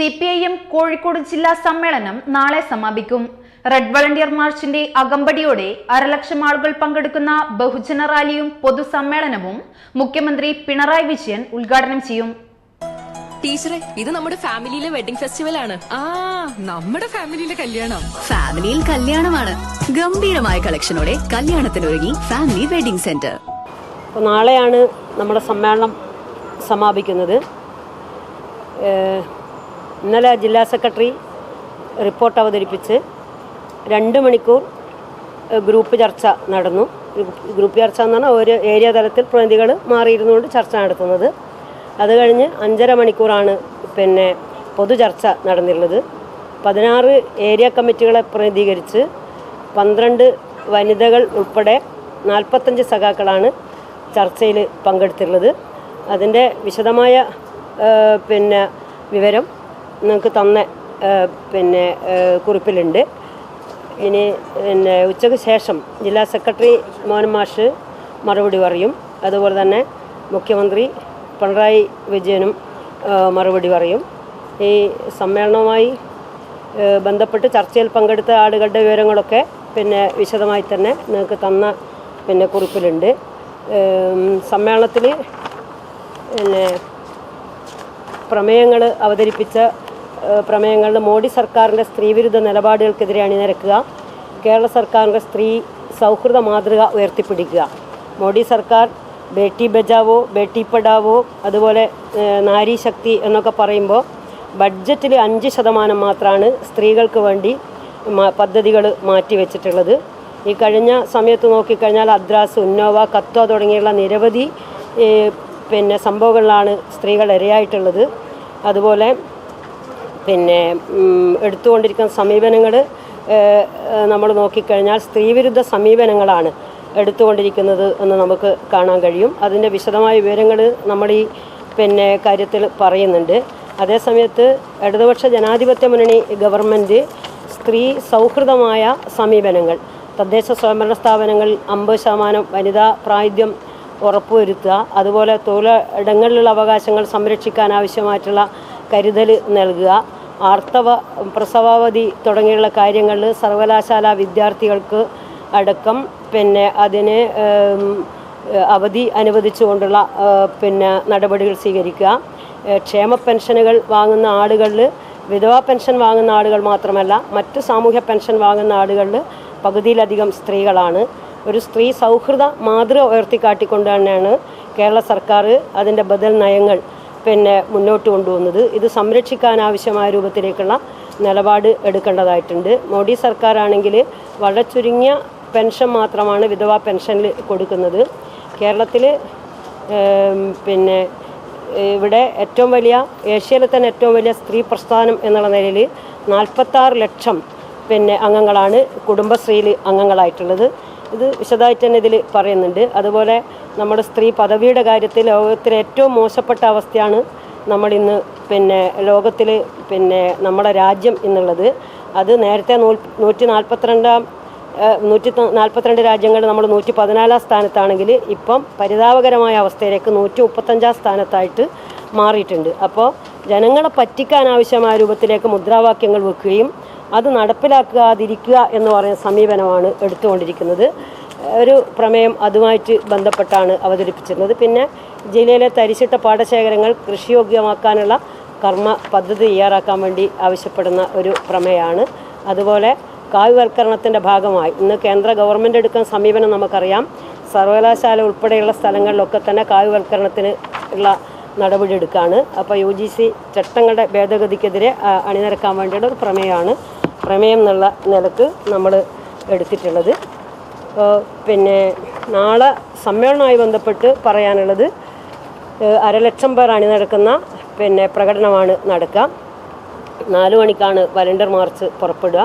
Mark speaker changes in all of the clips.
Speaker 1: C P I M Kozhikode ജില്ലാ സമ്മേളനം നാളെ സമാപിക്കും. റെഡ് വളണ്ടിയർ മാർച്ചിന്റെ അകമ്പടിയോടെ അരലക്ഷം ആളുകൾ പങ്കെടുക്കുന്ന ബഹുജന റാലിയും പൊതുസമ്മേളനവും മുഖ്യമന്ത്രി പിണറായി വിജയൻ ഉദ്ഘാടനം ചെയ്യും.
Speaker 2: ടീച്ചറെ ഇത് നമ്മുടെ ഫാമിലിയിലെ വെഡിംഗ് ഫെസ്റ്റിവൽ ആണ്.
Speaker 3: ആ നമ്മുടെ ഫാമിലിയിലെ കല്യാണം.
Speaker 4: ഫാമിലിയിൽ കല്യാണമാണ്. ഗംഭീരമായ കളക്ഷനോടെ കല്യാണത്തിനൊരുങ്ങി ഫാമിലി വെഡിംഗ് സെന്റർ.
Speaker 5: അപ്പോൾ നാളെയാണ് നമ്മുടെ സമ്മേളനം സമാപിക്കുന്നത്. ഇന്നലെ ജില്ലാ സെക്രട്ടറി റിപ്പോർട്ട് അവതരിപ്പിച്ച് രണ്ട് മണിക്കൂർ ഗ്രൂപ്പ് ചർച്ച നടന്നു. ഗ്രൂപ്പ് ചർച്ച എന്ന് പറഞ്ഞാൽ ഒരു ഏരിയ തലത്തിൽ പ്രതിനിധികൾ മാറിയിരുന്നുകൊണ്ട് ചർച്ച നടത്തുന്നത്. അത് കഴിഞ്ഞ് അഞ്ചര മണിക്കൂറാണ് പിന്നെ പൊതു ചർച്ച നടന്നിട്ടുള്ളത് പതിനാറ് ഏരിയ കമ്മിറ്റികളെ പ്രതിനിധീകരിച്ച് പന്ത്രണ്ട് വനിതകൾ ഉൾപ്പെടെ നാൽപ്പത്തഞ്ച് സഖാക്കളാണ് ചർച്ചയിൽ പങ്കെടുത്തിട്ടുള്ളത്. അതിന്റെ വിശദമായ പിന്നെ വിവരം നിങ്ങൾക്ക് തന്ന പിന്നെ കുറിപ്പിലുണ്ട്. ഇനി പിന്നെ ഉച്ചയ്ക്ക് ശേഷം ജില്ലാ സെക്രട്ടറി മോഹൻ മാഷ് മറുപടി പറയും. അതുപോലെ തന്നെ മുഖ്യമന്ത്രി പിണറായി വിജയനും മറുപടി പറയും. ഈ സമ്മേളനവുമായി ബന്ധപ്പെട്ട് ചർച്ചയിൽ പങ്കെടുത്ത ആളുകളുടെ വിവരങ്ങളൊക്കെ പിന്നെ വിശദമായി തന്നെ നിങ്ങൾക്ക് തന്ന പിന്നെ കുറിപ്പിലുണ്ട്. സമ്മേളനത്തിൽ പിന്നെ പ്രമേയങ്ങൾ അവതരിപ്പിച്ച പ്രമേയങ്ങളിൽ മോഡി സർക്കാരിന്റെ സ്ത്രീവിരുദ്ധ നിലപാടുകൾക്കെതിരെ അണിനിരക്കുക കേരള സർക്കാരിന്റെ സ്ത്രീ സൗഹൃദ മാതൃക ഉയർത്തിപ്പിടിക്കുക. മോഡി സർക്കാർ ബേട്ടി ബജാവോ ബേട്ടി പഠാവോ അതുപോലെ നാരി ശക്തി എന്നൊക്കെ പറയുമ്പോൾ ബഡ്ജറ്റിൽ അഞ്ച് ശതമാനം മാത്രമാണ് സ്ത്രീകൾക്ക് വേണ്ടി പദ്ധതികൾ മാറ്റിവെച്ചിട്ടുള്ളത് ഈ കഴിഞ്ഞ സമയത്ത് നോക്കിക്കഴിഞ്ഞാൽ അദ്രാസ് ഉന്നോവ കത്വ തുടങ്ങിയുള്ള നിരവധി പിന്നെ സംഭവങ്ങളിലാണ് സ്ത്രീകൾ ഇരയായിട്ടുള്ളത്. അതുപോലെ പിന്നെ എടുത്തുകൊണ്ടിരിക്കുന്ന സമീപനങ്ങൾ നമ്മൾ നോക്കിക്കഴിഞ്ഞാൽ സ്ത്രീവിരുദ്ധ സമീപനങ്ങളാണ് എടുത്തുകൊണ്ടിരിക്കുന്നത് എന്ന് നമുക്ക് കാണാൻ കഴിയും. അതിന്റെ വിശദമായ വിവരങ്ങൾ നമ്മൾ ഈ പിന്നെ കാര്യത്തിൽ പറയുന്നുണ്ട്. അതേസമയത്ത് ഇടതുപക്ഷ ജനാധിപത്യ മുന്നണി ഗവൺമെന്റ് സ്ത്രീ സൗഹൃദമായ സമീപനങ്ങൾ തദ്ദേശ സ്വയംഭരണ സ്ഥാപനങ്ങളിൽ അമ്പത് ശതമാനം വനിതാ പ്രായുധ്യം ഉറപ്പുവരുത്തുക അതുപോലെ തൊഴിലിടങ്ങളിലുള്ള അവകാശങ്ങൾ സംരക്ഷിക്കാൻ ആവശ്യമായിട്ടുള്ള കരുതൽ നൽകുക. ആർത്തവ പ്രസവാവധി തുടങ്ങിയുള്ള കാര്യങ്ങളിൽ സർവകലാശാല വിദ്യാർത്ഥികൾക്ക് അടക്കം പിന്നെ അതിന് അവധി അനുവദിച്ചുകൊണ്ടുള്ള പിന്നെ നടപടികൾ സ്വീകരിക്കുക. ക്ഷേമ പെൻഷനുകൾ വാങ്ങുന്ന ആളുകളിൽ വിധവാ പെൻഷൻ വാങ്ങുന്ന ആളുകൾ മാത്രമല്ല മറ്റ് സാമൂഹ്യ പെൻഷൻ വാങ്ങുന്ന ആളുകളിൽ പകുതിയിലധികം സ്ത്രീകളാണ്. ഒരു സ്ത്രീ സൗഹൃദ മാതൃക ഉയർത്തിക്കാട്ടിക്കൊണ്ട് തന്നെയാണ് കേരള സർക്കാർ അതിന്റെ ബദൽ നയങ്ങൾ പിന്നെ മുന്നോട്ട് കൊണ്ടുവന്നത്. ഇത് സംരക്ഷിക്കാൻ ആവശ്യമായ രൂപത്തിലേക്കുള്ള നിലപാട് എടുക്കേണ്ടതായിട്ടുണ്ട്. മോഡി സർക്കാരാണെങ്കിൽ വളരെ ചുരുങ്ങിയ പെൻഷൻ മാത്രമാണ് വിധവാ പെൻഷനിൽ കൊടുക്കുന്നത്. കേരളത്തിൽ പിന്നെ ഇവിടെ ഏറ്റവും വലിയ ഏഷ്യയിലെ തന്നെ ഏറ്റവും വലിയ സ്ത്രീ പ്രസ്ഥാനം എന്നുള്ള നിലയിൽ നാൽപ്പത്താറ് ലക്ഷം പിന്നെ അംഗങ്ങളാണ് കുടുംബശ്രീയിൽ അംഗങ്ങളായിട്ടുള്ളത്. ഇത് വിശദമായിട്ട് തന്നെ ഇതിൽ പറയുന്നുണ്ട്. അതുപോലെ നമ്മുടെ സ്ത്രീ പദവിയുടെ കാര്യത്തിൽ ലോകത്തിലെ ഏറ്റവും മോശപ്പെട്ട അവസ്ഥയാണ് നമ്മളിന്ന് പിന്നെ ലോകത്തിൽ പിന്നെ നമ്മുടെ രാജ്യം എന്നുള്ളത്. അത് നേരത്തെ നൂ നൂറ്റി നാൽപ്പത്തിരണ്ടാം നൂറ്റി നാൽപ്പത്തിരണ്ട് രാജ്യങ്ങൾ നമ്മൾ നൂറ്റി പതിനാലാം സ്ഥാനത്താണെങ്കിൽ ഇപ്പം പരിതാപകരമായ അവസ്ഥയിലേക്ക് നൂറ്റി മുപ്പത്തഞ്ചാം സ്ഥാനത്തായിട്ട് മാറിയിട്ടുണ്ട്. അപ്പോൾ ജനങ്ങളെ പറ്റിക്കാൻ ആവശ്യമായ രൂപത്തിലേക്ക് മുദ്രാവാക്യങ്ങൾ വെക്കുകയും അത് നടപ്പിലാക്കാതിരിക്കുക എന്ന് പറയുന്ന സമീപനമാണ് എടുത്തുകൊണ്ടിരിക്കുന്നത്. ഒരു പ്രമേയം അതുമായിട്ട് ബന്ധപ്പെട്ടാണ് അവതരിപ്പിച്ചിരുന്നത്. പിന്നെ ജില്ലയിലെ തരിശിട്ട പാടശേഖരങ്ങൾ കൃഷിയോഗ്യമാക്കാനുള്ള കർമ്മ പദ്ധതി തയ്യാറാക്കാൻ വേണ്ടി ആവശ്യപ്പെടുന്ന ഒരു പ്രമേയമാണ്. അതുപോലെ കാവ്യവൽക്കരണത്തിന്റെ ഭാഗമായി ഇന്ന് കേന്ദ്ര ഗവൺമെന്റ് എടുക്കുന്ന സമീപനം നമുക്കറിയാം. സർവകലാശാല ഉൾപ്പെടെയുള്ള സ്ഥലങ്ങളിലൊക്കെ തന്നെ കാവ്യവൽക്കരണത്തിന് ഉള്ള നടപടി എടുക്കുകയാണ് അപ്പോൾ യു ജി സി ചട്ടങ്ങളുടെ ഭേദഗതിക്കെതിരെ അണിനിരക്കാൻ വേണ്ടിയുള്ള ഒരു പ്രമേയമാണ്. പ്രമേയം എന്നുള്ള നിലയ്ക്ക് നമ്മൾ എടുത്തിട്ടുള്ളത്. പിന്നെ നാളെ സമ്മേളനവുമായി ബന്ധപ്പെട്ട് പറയാനുള്ളത് അരലക്ഷം പേർ അണി നടക്കുന്ന പിന്നെ പ്രകടനമാണ് നടക്കുക. നാല് മണിക്കാണ് വലണ്ടർ മാർച്ച് പുറപ്പെടുക.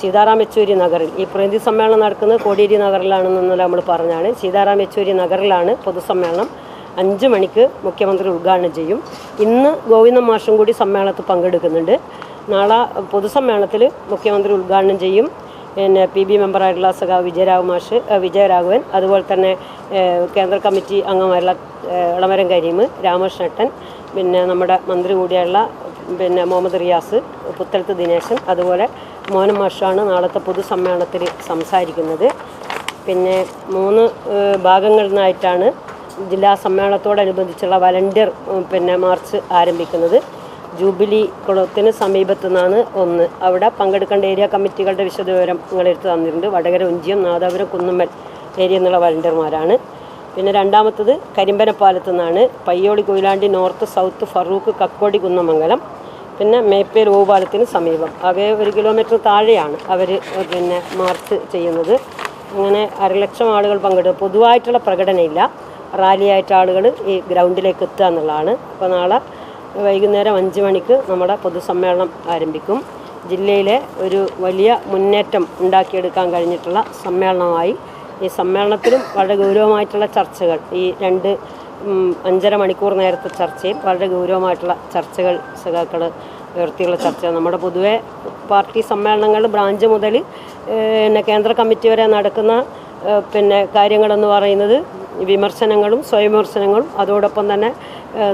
Speaker 5: സീതാറാം യെച്ചൂരി നഗറിൽ. ഈ പ്രതിനിധി സമ്മേളനം നടക്കുന്നത് കോടിയേരി നഗറിലാണെന്നല്ല നമ്മൾ പറഞ്ഞാണ് സീതാറാം യെച്ചൂരി നഗറിലാണ് പൊതുസമ്മേളനം. അഞ്ച് മണിക്ക് മുഖ്യമന്ത്രി ഉദ്ഘാടനം ചെയ്യും. ഇന്ന് ഗോവിന്ദൻ മാഷും കൂടി സമ്മേളനത്തിൽ പങ്കെടുക്കുന്നുണ്ട്. നാളെ പൊതുസമ്മേളനത്തിൽ മുഖ്യമന്ത്രി ഉദ്ഘാടനം ചെയ്യും. പിന്നെ പി ബി മെമ്പറായിട്ടുള്ള സഖാവ് വിജയരാഘവ മാഷ് വിജയരാഘവൻ അതുപോലെ തന്നെ കേന്ദ്ര കമ്മിറ്റി അംഗമായിട്ടുള്ള ഏഹ് ഇളമരം കരീം രാമകൃഷ്ണട്ടൻ പിന്നെ നമ്മുടെ മന്ത്രി കൂടിയായുള്ള പിന്നെ മുഹമ്മദ് റിയാസ് പുത്തലത്ത് ദിനേശൻ അതുപോലെ മോഹൻ മാഷാണ് നാളത്തെ പൊതുസമ്മേളനത്തിൽ സംസാരിക്കുന്നത്. പിന്നെ മൂന്ന് ഭാഗങ്ങളിൽ നിന്നായിട്ടാണ് ജില്ലാ സമ്മേളനത്തോടനുബന്ധിച്ചുള്ള വലണ്ടിയർ പിന്നെ മാർച്ച് ആരംഭിക്കുന്നത്. ജൂബിലി കുളത്തിന് സമീപത്തു നിന്നാണ് ഒന്ന്. അവിടെ പങ്കെടുക്കേണ്ട ഏരിയ കമ്മിറ്റികളുടെ വിശദവിവരം നിങ്ങൾ എടുത്തു തന്നിട്ടുണ്ട്. വടകര ഉഞ്ചിയം നാദാപുരം കുന്നുമ്മൽ ഏരിയ എന്നുള്ള വലണ്ടിയർമാരാണ് പിന്നെ രണ്ടാമത്തത് കരിമ്പനപ്പാലത്തു നിന്നാണ് പയ്യോളി കൊയിലാണ്ടി നോർത്ത് സൗത്ത് ഫറൂഖ് കക്കോടി കുന്നമംഗലം. പിന്നെ മേപ്പേൽ ഓവുപാലത്തിന് സമീപം. ആകെ ഒരു കിലോമീറ്റർ താഴെയാണ് അവർ പിന്നെ മാർച്ച് ചെയ്യുന്നത്. അങ്ങനെ അരലക്ഷം ആളുകൾ പങ്കെടുക്കും. പൊതുവായിട്ടുള്ള പ്രകടനമില്ല. റാലിയായിട്ട് ആളുകൾ ഈ ഗ്രൗണ്ടിലേക്ക് എത്തുക എന്നുള്ളതാണ്. അപ്പോൾ നാളെ വൈകുന്നേരം അഞ്ച് മണിക്ക് നമ്മുടെ പൊതുസമ്മേളനം ആരംഭിക്കും. ജില്ലയിലെ ഒരു വലിയ മുന്നേറ്റം ഉണ്ടാക്കിയെടുക്കാൻ കഴിഞ്ഞിട്ടുള്ള സമ്മേളനമായി. ഈ സമ്മേളനത്തിലും വളരെ ഗൗരവമായിട്ടുള്ള ചർച്ചകൾ ഈ രണ്ട് അഞ്ചര മണിക്കൂർ നേരത്തെ ചർച്ചയും വളരെ ഗൗരവമായിട്ടുള്ള ചർച്ചകൾ സഖാക്കൾ ഉയർത്തിയുള്ള ചർച്ച നമ്മുടെ പൊതുവെ പാർട്ടി സമ്മേളനങ്ങൾ ബ്രാഞ്ച് മുതൽ പിന്നെ കേന്ദ്ര കമ്മിറ്റി വരെ നടക്കുന്ന പിന്നെ കാര്യങ്ങളെന്ന് പറയുന്നത് വിമർശനങ്ങളും സ്വയംവിമർശനങ്ങളും അതോടൊപ്പം തന്നെ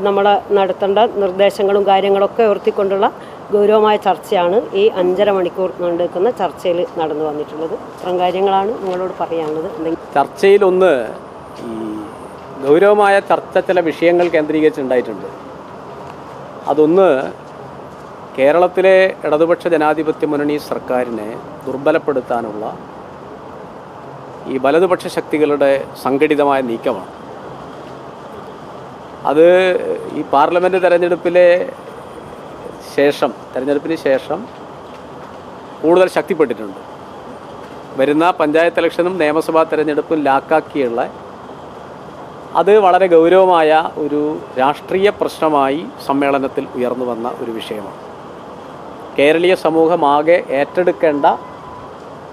Speaker 5: നമ്മൾ നടത്തേണ്ട നിർദ്ദേശങ്ങളും കാര്യങ്ങളൊക്കെ ഉയർത്തിക്കൊണ്ടുള്ള ഗൗരവമായ ചർച്ചയാണ് ഈ അഞ്ചര മണിക്കൂർ നീണ്ടുനിൽക്കുന്ന ചർച്ചയിൽ നടന്നു വന്നിട്ടുള്ളത്. ഇത്തരം കാര്യങ്ങളാണ് നിങ്ങളോട് പറയാനുള്ളത്.
Speaker 6: ചർച്ചയിലൊന്ന് ഈ ഗൗരവമായ ചർച്ച ചില വിഷയങ്ങൾ കേന്ദ്രീകരിച്ചുണ്ടായിട്ടുണ്ട് അതൊന്ന് കേരളത്തിലെ ഇടതുപക്ഷ ജനാധിപത്യ മുന്നണി സർക്കാരിനെ ദുർബലപ്പെടുത്താനുള്ള ഈ വലതുപക്ഷ ശക്തികളുടെ സംഘടിതമായ നീക്കമാണ്. അത് ഈ പാർലമെന്റ് തെരഞ്ഞെടുപ്പിലെ ശേഷം തെരഞ്ഞെടുപ്പിന് ശേഷം കൂടുതൽ ശക്തിപ്പെട്ടിട്ടുണ്ട്. വരുന്ന പഞ്ചായത്ത് ഇലക്ഷനും നിയമസഭാ തെരഞ്ഞെടുപ്പും ലാക്കാക്കിയുള്ള അത് വളരെ ഗൗരവമായ ഒരു രാഷ്ട്രീയ പ്രശ്നമായി സമ്മേളനത്തിൽ ഉയർന്നു വന്ന ഒരു വിഷയമാണ്. കേരളീയ സമൂഹമാകെ ഏറ്റെടുക്കേണ്ട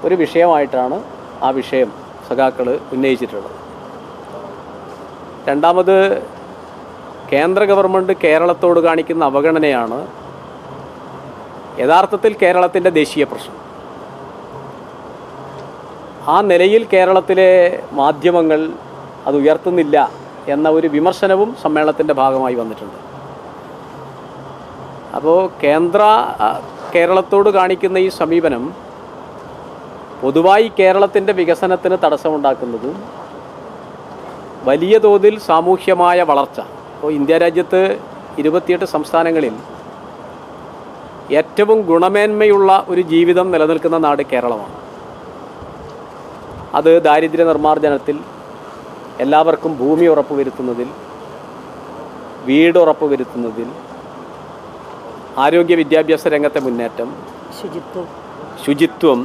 Speaker 6: ഒരു വിഷയമായിട്ടാണ് ആ വിഷയം സഖാക്കൾ ഉന്നയിച്ചിട്ടുള്ളത് രണ്ടാമത് കേന്ദ്ര ഗവൺമെന്റ് കേരളത്തോട് കാണിക്കുന്ന അവഗണനയാണ് യഥാർത്ഥത്തിൽ കേരളത്തിന്റെ ദേശീയ പ്രശ്നം. ആ നിലയിൽ കേരളത്തിലെ മാധ്യമങ്ങൾ അത് ഉയർത്തുന്നില്ല എന്ന ഒരു വിമർശനവും സമ്മേളനത്തിന്റെ ഭാഗമായി വന്നിട്ടുണ്ട്. അപ്പോൾ കേന്ദ്ര കേരളത്തോട് കാണിക്കുന്ന ഈ സമീപനം പൊതുവായി കേരളത്തിന്റെ വികസനത്തിന് തടസ്സമുണ്ടാക്കുന്നത് വലിയ തോതിൽ സാമൂഹ്യമായ വളർച്ച. ഇപ്പോൾ ഇന്ത്യ രാജ്യത്ത് ഇരുപത്തിയെട്ട് സംസ്ഥാനങ്ങളിൽ ഏറ്റവും ഗുണമേന്മയുള്ള ഒരു ജീവിതം നിലനിൽക്കുന്ന നാട് കേരളമാണ്. അത് ദാരിദ്ര്യ നിർമ്മാർജനത്തിൽ എല്ലാവർക്കും ഭൂമി ഉറപ്പ് വരുത്തുന്നതിൽ വീട് ഉറപ്പ് വരുത്തുന്നതിൽ ആരോഗ്യ വിദ്യാഭ്യാസ രംഗത്തെ മുന്നേറ്റം
Speaker 5: ശുചിത്വം.
Speaker 6: ശുചിത്വം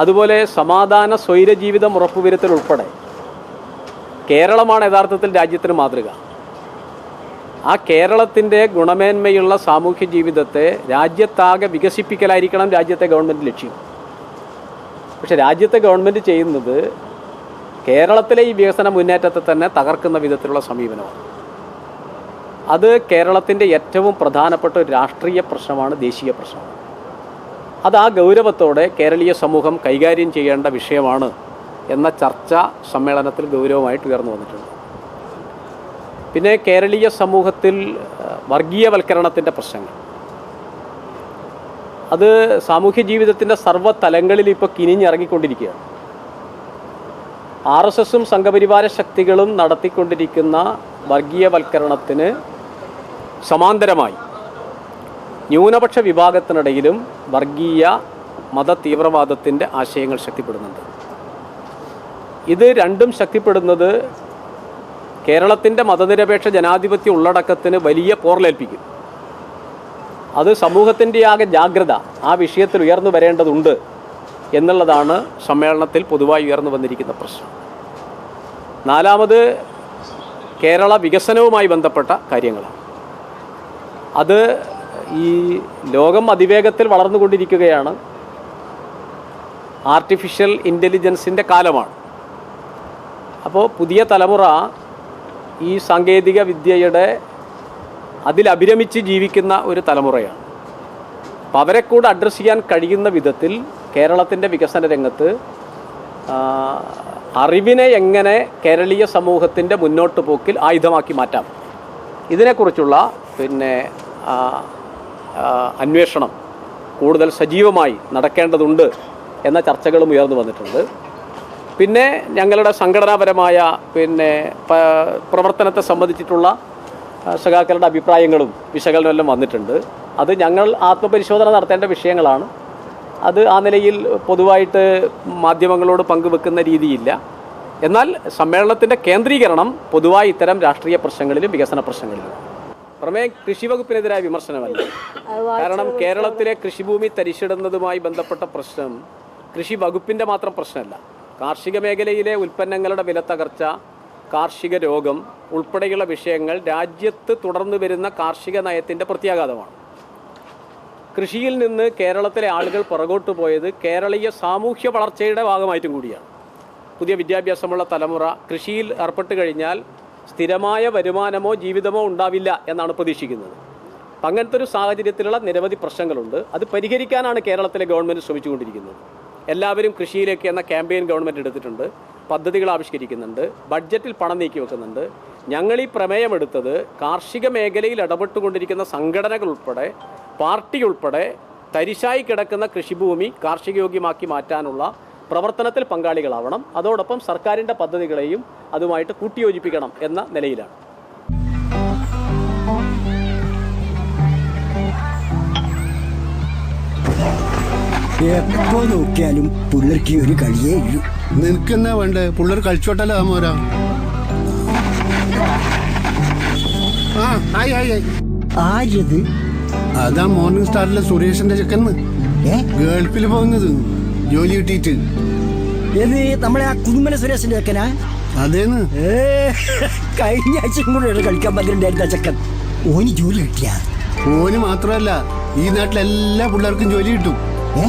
Speaker 6: അതുപോലെ സമാധാന സ്വൈരജീവിതം ഉറപ്പുവരുത്തൽ ഉൾപ്പെടെ കേരളമാണ് യഥാർത്ഥത്തിൽ രാജ്യത്തിന് മാതൃക. ആ കേരളത്തിന്റെ ഗുണമേന്മയുള്ള സാമൂഹ്യ ജീവിതത്തെ രാജ്യത്താകെ വികസിപ്പിക്കലായിരിക്കണം രാജ്യത്തെ ഗവൺമെന്റ് ലക്ഷ്യം. പക്ഷേ രാജ്യത്തെ ഗവൺമെന്റ് ചെയ്യുന്നത് കേരളത്തിലെ ഈ വികസന മുന്നേറ്റത്തെ തന്നെ തകർക്കുന്ന വിധത്തിലുള്ള സമീപനമാണ്. അത് കേരളത്തിന്റെ ഏറ്റവും പ്രധാനപ്പെട്ട ഒരു രാഷ്ട്രീയ പ്രശ്നമാണ് ദേശീയ പ്രശ്നമാണ്. അത് ആ ഗൗരവത്തോടെ കേരളീയ സമൂഹം കൈകാര്യം ചെയ്യേണ്ട വിഷയമാണ് എന്ന ചർച്ച സമ്മേളനത്തിൽ ഗൗരവമായിട്ട് ഉയർന്നു വന്നിട്ടുണ്ട്. പിന്നെ കേരളീയ സമൂഹത്തിൽ വർഗീയവൽക്കരണത്തിന്റെ പ്രശ്നങ്ങൾ. അത് സാമൂഹ്യ ജീവിതത്തിന്റെ സർവ തലങ്ങളിൽ ഇപ്പോൾ കിനിഞ്ഞിറങ്ങിക്കൊണ്ടിരിക്കുകയാണ്. ആർ എസ് എസും സംഘപരിവാര ശക്തികളും നടത്തിക്കൊണ്ടിരിക്കുന്ന വർഗീയവൽക്കരണത്തിന് സമാന്തരമായി ന്യൂനപക്ഷ വിഭാഗത്തിനിടയിലും വർഗീയ മത തീവ്രവാദത്തിന്റെ ആശയങ്ങൾ ശക്തിപ്പെടുന്നുണ്ട്. ഇത് രണ്ടും ശക്തിപ്പെടുന്നത് കേരളത്തിന്റെ മതനിരപേക്ഷ ജനാധിപത്യ ഉള്ളടക്കത്തിന് വലിയ പോർലേൽപ്പിക്കും അത് സമൂഹത്തിന്റെ ആകെ ജാഗ്രത ആ വിഷയത്തിൽ ഉയർന്നു വരേണ്ടതുണ്ട് എന്നുള്ളതാണ് സമ്മേളനത്തിൽ പൊതുവായി ഉയർന്നു വന്നിരിക്കുന്ന പ്രശ്നം. നാലാമത് കേരള വികസനവുമായി ബന്ധപ്പെട്ട കാര്യങ്ങളാണ്. അത് ഈ ലോകം അതിവേഗത്തിൽ വളർന്നുകൊണ്ടിരിക്കുകയാണ്. ആർട്ടിഫിഷ്യൽ ഇന്റലിജൻസിന്റെ കാലമാണ്. അപ്പോൾ പുതിയ തലമുറ ഈ സാങ്കേതിക വിദ്യയുടെ അതിലഭിരമിച്ച് ജീവിക്കുന്ന ഒരു തലമുറയാണ്. അപ്പോൾ അവരെ കൂടെ അഡ്രസ്സ് ചെയ്യാൻ കഴിയുന്ന വിധത്തിൽ കേരളത്തിന്റെ വികസന രംഗത്ത് അറിവിനെ എങ്ങനെ കേരളീയ സമൂഹത്തിന്റെ മുന്നോട്ട് പോക്കിൽ ആയുധമാക്കി മാറ്റാം. ഇതിനെക്കുറിച്ചുള്ള പിന്നെ അന്വേഷണം കൂടുതൽ സജീവമായി നടക്കേണ്ടതുണ്ട് എന്ന ചർച്ചകളും ഉയർന്നു വന്നിട്ടുണ്ട്. പിന്നെ ഞങ്ങളുടെ സംഘടനാപരമായ പിന്നെ പ്രവർത്തനത്തെ സംബന്ധിച്ചിട്ടുള്ള സഖാക്കളുടെ അഭിപ്രായങ്ങളും വിശകലനമെല്ലാം വന്നിട്ടുണ്ട്. അത് ഞങ്ങൾ ആത്മപരിശോധന നടത്തേണ്ട വിഷയങ്ങളാണ്. അത് ആ നിലയിൽ പൊതുവായിട്ട് മാധ്യമങ്ങളോട് പങ്കുവെക്കുന്ന രീതിയില്ല. എന്നാൽ സമ്മേളനത്തിന്റെ കേന്ദ്രീകരണം പൊതുവായി ഇത്തരം രാഷ്ട്രീയ പ്രശ്നങ്ങളിലും വികസന പ്രശ്നങ്ങളിലും. പ്രമേയം കൃഷി വകുപ്പിനെതിരായ വിമർശനമല്ല കാരണം കേരളത്തിലെ കൃഷിഭൂമി തരിശിടുന്നതുമായി ബന്ധപ്പെട്ട പ്രശ്നം കൃഷി വകുപ്പിന്റെ മാത്രം പ്രശ്നമല്ല. കാർഷിക മേഖലയിലെ ഉൽപ്പന്നങ്ങളുടെ വില തകർച്ച കാർഷിക രോഗം ഉൾപ്പെടെയുള്ള വിഷയങ്ങൾ രാജ്യത്ത് തുടർന്നു വരുന്ന കാർഷിക നയത്തിന്റെ പ്രത്യാഘാതമാണ്. കൃഷിയിൽ നിന്ന് കേരളത്തിലെ ആളുകൾ പുറകോട്ട് പോയത് കേരളീയ സാമൂഹ്യ വളർച്ചയുടെ ഭാഗമായിട്ടും കൂടിയാണ്. പുതിയ വിദ്യാഭ്യാസമുള്ള തലമുറ കൃഷിയിൽ ഏർപ്പെട്ട് കഴിഞ്ഞാൽ സ്ഥിരമായ വരുമാനമോ ജീവിതമോ ഉണ്ടാവില്ല എന്നാണ് പ്രതീക്ഷിക്കുന്നത്. അപ്പം അങ്ങനത്തെ ഒരു സാഹചര്യത്തിലുള്ള നിരവധി പ്രശ്നങ്ങളുണ്ട്. അത് പരിഹരിക്കാനാണ് കേരളത്തിലെ ഗവൺമെന്റ് ശ്രമിച്ചുകൊണ്ടിരിക്കുന്നത്. എല്ലാവരും കൃഷിയിലേക്ക് എന്ന ക്യാമ്പയിൻ ഗവൺമെന്റ് എടുത്തിട്ടുണ്ട്. പദ്ധതികൾ ആവിഷ്കരിക്കുന്നുണ്ട്. ബഡ്ജറ്റിൽ പണം നീക്കി വെക്കുന്നുണ്ട്. ഞങ്ങൾ ഈ പ്രമേയമെടുത്തത് കാർഷിക മേഖലയിൽ ഇടപെട്ടുകൊണ്ടിരിക്കുന്ന സംഘടനകൾ ഉൾപ്പെടെ പാർട്ടി ഉൾപ്പെടെ തരിശായി കിടക്കുന്ന കൃഷിഭൂമി കാർഷികയോഗ്യമാക്കി മാറ്റാനുള്ള പ്രവർത്തനത്തിൽ പങ്കാളികളാവണം. അതോടൊപ്പം സർക്കാരിന്റെ പദ്ധതികളെയും അതുമായിട്ട് കൂട്ടിയോജിപ്പിക്കണം എന്ന നിലയിലാണ്.
Speaker 7: എപ്പോ നോക്കിയാലും പിള്ളേർക്ക് ഒരു കളിയേ ഇല്ലു.
Speaker 8: നിനക്കെന്നാ വേണ്ടേ? പിള്ളേർ കളിച്ചോട്ടല്ലോ മോരാ ആ ആയി
Speaker 7: ആരത്
Speaker 8: അതാ മോർണിംഗ് സ്റ്റാറിലെ സുരേഷിന്റെ ചെക്കന്ന്
Speaker 7: ഏ?
Speaker 8: ഗൾഫിൽ പോകുന്നത്. ജോലി കിട്ടിയിട്ട്.
Speaker 7: ഏത് നമ്മളെ ആ കുന്നുമല സുരേഷിന്റെ ചെക്കനാ
Speaker 8: അതേന്ന്?
Speaker 7: ഏ കഴിഞ്ഞ ആഴ്ചയും കൂടെ കളിക്കാൻ പന്ത്രണ്ടായിരുന്ന ചെക്കൻ. ഓന് ജോലി കിട്ടിയ?
Speaker 8: ഓന് മാത്രമല്ല ഈ നാട്ടിലെ എല്ലാ പിള്ളേർക്കും ജോലി കിട്ടും.
Speaker 7: ഏ?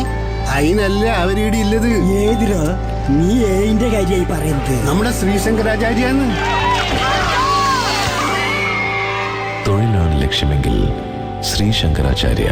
Speaker 8: അതിനല്ല അവരീടെ ഇല്ലത്?
Speaker 7: ഏതിരോ നീ ഏതിന്റെ കാര്യമായി പറയുന്നത്.
Speaker 8: നമ്മുടെ ശ്രീശങ്കരാചാര്യാന്ന്.
Speaker 9: തൊഴിലാണ് ലക്ഷ്യമെങ്കിൽ ശ്രീ ശങ്കരാചാര്യ